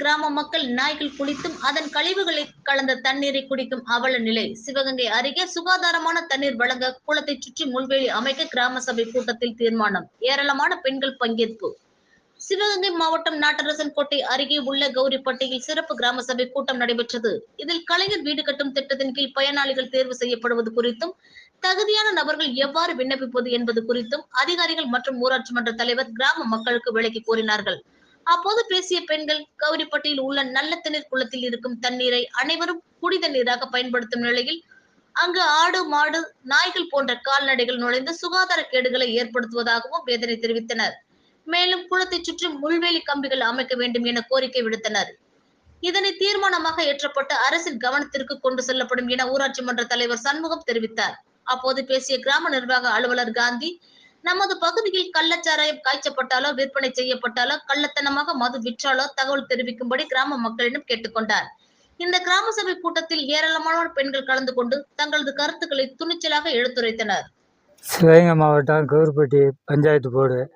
கிராம மக்கள் நாய்கள் குளித்தும் அதன் கழிவுகளை கலந்த தண்ணீரை குடிக்கும் அவல நிலை. சிவகங்கை அருகே சுகாதாரமான தண்ணீர் வழங்க குளத்தை சுற்றி முள்வேலி அமைக்க கிராம சபை கூட்டத்தில் தீர்மானம். ஏராளமான பெண்கள் பங்கேற்பு. சிவகங்கை மாவட்டம் நாட்டரசன் கோட்டை அருகே உள்ள கௌரிப்பட்டியில் சிறப்பு கிராம சபை கூட்டம் நடைபெற்றது. இதில் கலைஞர் வீடு கட்டும் திட்டத்தின் கீழ் பயனாளிகள் தேர்வு செய்யப்படுவது குறித்தும் தகுதியான நபர்கள் எவ்வாறு விண்ணப்பிப்பது என்பது குறித்தும் அதிகாரிகள் மற்றும் ஊராட்சி மன்ற தலைவர் கிராம மக்களுக்கு விளக்கி கூறினார்கள். அப்போது பேசிய பெண்கள் கௌரிப்பட்டியில் உள்ள நல்ல தண்ணீர் குளத்தில் இருக்கும் தண்ணீரை அனைவரும் குடி நீராக பயன்படுத்தும் நிலையில் அங்கு ஆடு மாடு நாய்கள் போன்ற கால்நடைகள் நுழைந்து சுகாதார கேடுகளை ஏற்படுத்துவதாகவும் வேதனை தெரிவித்தனர். மேலும் குளத்தை சுற்றி முள்வேலி கம்பிகள் அமைக்க வேண்டும் என கோரிக்கை விடுத்தனர். இதனை தீர்மானமாக ஏற்றப்பட்டு அரசின் கவனத்திற்கு கொண்டு செல்லப்படும் என ஊராட்சி மன்ற தலைவர் சண்முகம் தெரிவித்தார். அப்போது பேசிய கிராம நிர்வாக அலுவலர் காந்தி நமது பகுதியில் கள்ளச்சாராயம் காய்ச்சப்பட்டாலோ விற்பனை செய்யப்பட்டாலோ கள்ளத்தனமாக மது விற்றாலோ தகவல் தெரிவிக்கும்படி கிராம மக்களிடம் கேட்டுக்கொண்டார். இந்த கிராம சபை கூட்டத்தில் ஏராளமான பெண்கள் கலந்து கொண்டு தங்களது கருத்துக்களை துணிச்சலாக எடுத்துரைத்தனர். சிவகங்கை மாவட்டம் கவுர்பட்டி பஞ்சாயத்து போர்டு.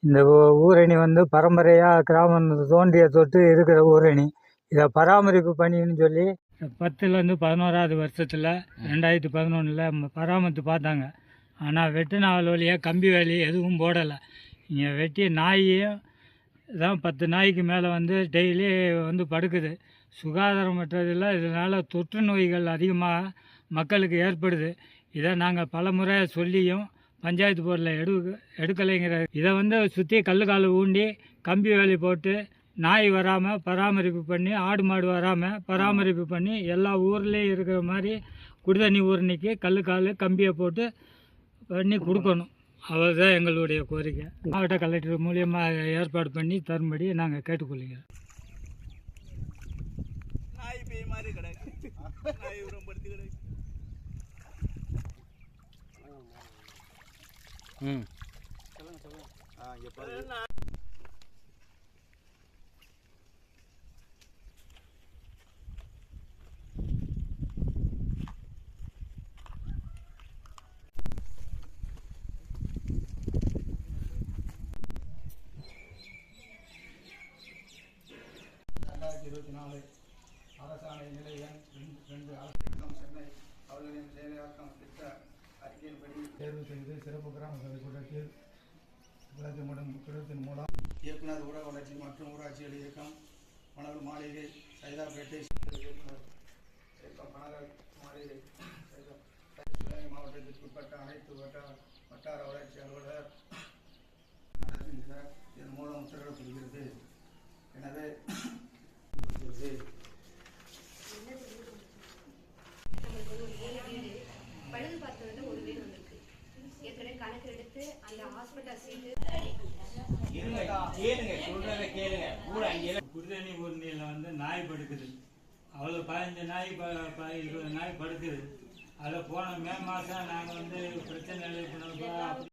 இந்த ஊ- ஊரணி வந்து பரம்பரையாக கிராமம் தோன்றிய தொட்டு இருக்கிற ஊரணி. இதை பராமரிப்பு பணின்னு சொல்லி பத்துலேருந்து பதினோராவது வருஷத்தில் ரெண்டாயிரத்தி பதினொன்றில் பராமரித்து பார்த்தாங்க. ஆனால் வெட்டு நாவல் வழியாக கம்பி வேலி எதுவும் போடலை. இங்கே வெட்டி நாயும் தான் பத்து நாய்க்கு மேலே வந்து டெய்லி வந்து படுக்குது. சுகாதாரமற்றதில் இதனால் தொற்று நோய்கள் அதிகமாக மக்களுக்கு ஏற்படுது. இதை நாங்கள் பல முறை சொல்லியும் பஞ்சாயத்து போர்டில் எடு எடுக்கலைங்கிற இதை வந்து சுற்றி கல் கால் ஊண்டி கம்பி வேலி போட்டு நாய் வராமல் பராமரிப்பு பண்ணி ஆடு மாடு வராமல் பராமரிப்பு பண்ணி எல்லா ஊர்லேயும் இருக்கிற மாதிரி குடிதண்ணி ஊர்னிக்கு கல் கால் கம்பியை போட்டு பண்ணி கொடுக்கணும். அவ்வளோதான் எங்களுடைய கோரிக்கை. மாவட்ட கலெக்டர் மூலியமாக ஏற்பாடு பண்ணி தரும்படி நாங்கள் கேட்டுக்கொள்கிறோம். நாய் பேய் மாதிரி இருபத்தி நாலு அரசாணை நிலை எண் ரெண்டு ரெண்டு அரசாங்கம் சென்னை அவர்களின் செயலாக்கம் திட்ட அறிக்கையின்படி தேர்வு செய்து சிறப்பு கிராம சபை கூட்டத்தில் குளத்தின் மூலம் மூலம் இயக்குனர் ஊரக வளர்ச்சி மற்றும் ஊராட்சிகள் இயக்கம் மணல் மாளிகை சைதாப்பேட்டை இயக்குநர் இயக்கம் மணல் மாளிகை சிவகங்கை மாவட்டத்திற்கு உட்பட்ட அனைத்து வட்டார வட்டார வளர்ச்சி அலுவலர் இதன் மூலம் உத்தரவிடப்படுகிறது. எனவே உத்தரவிடப்படுகிறது. பழுது பார்த்ததுல ஒரு வீடு வந்திருக்கு ஏற்கனவே கணக்கு எடுத்து அந்த ஹாஸ்பிட்டல் சீட்டு வந்து நாய் படுக்குது அவ்வளோ பதினஞ்சு நாய் ப இருபது நாய் படுக்குது அதில் போன மே மாதம் நாங்கள் வந்து பிரச்சனை எழுப்பினப்போ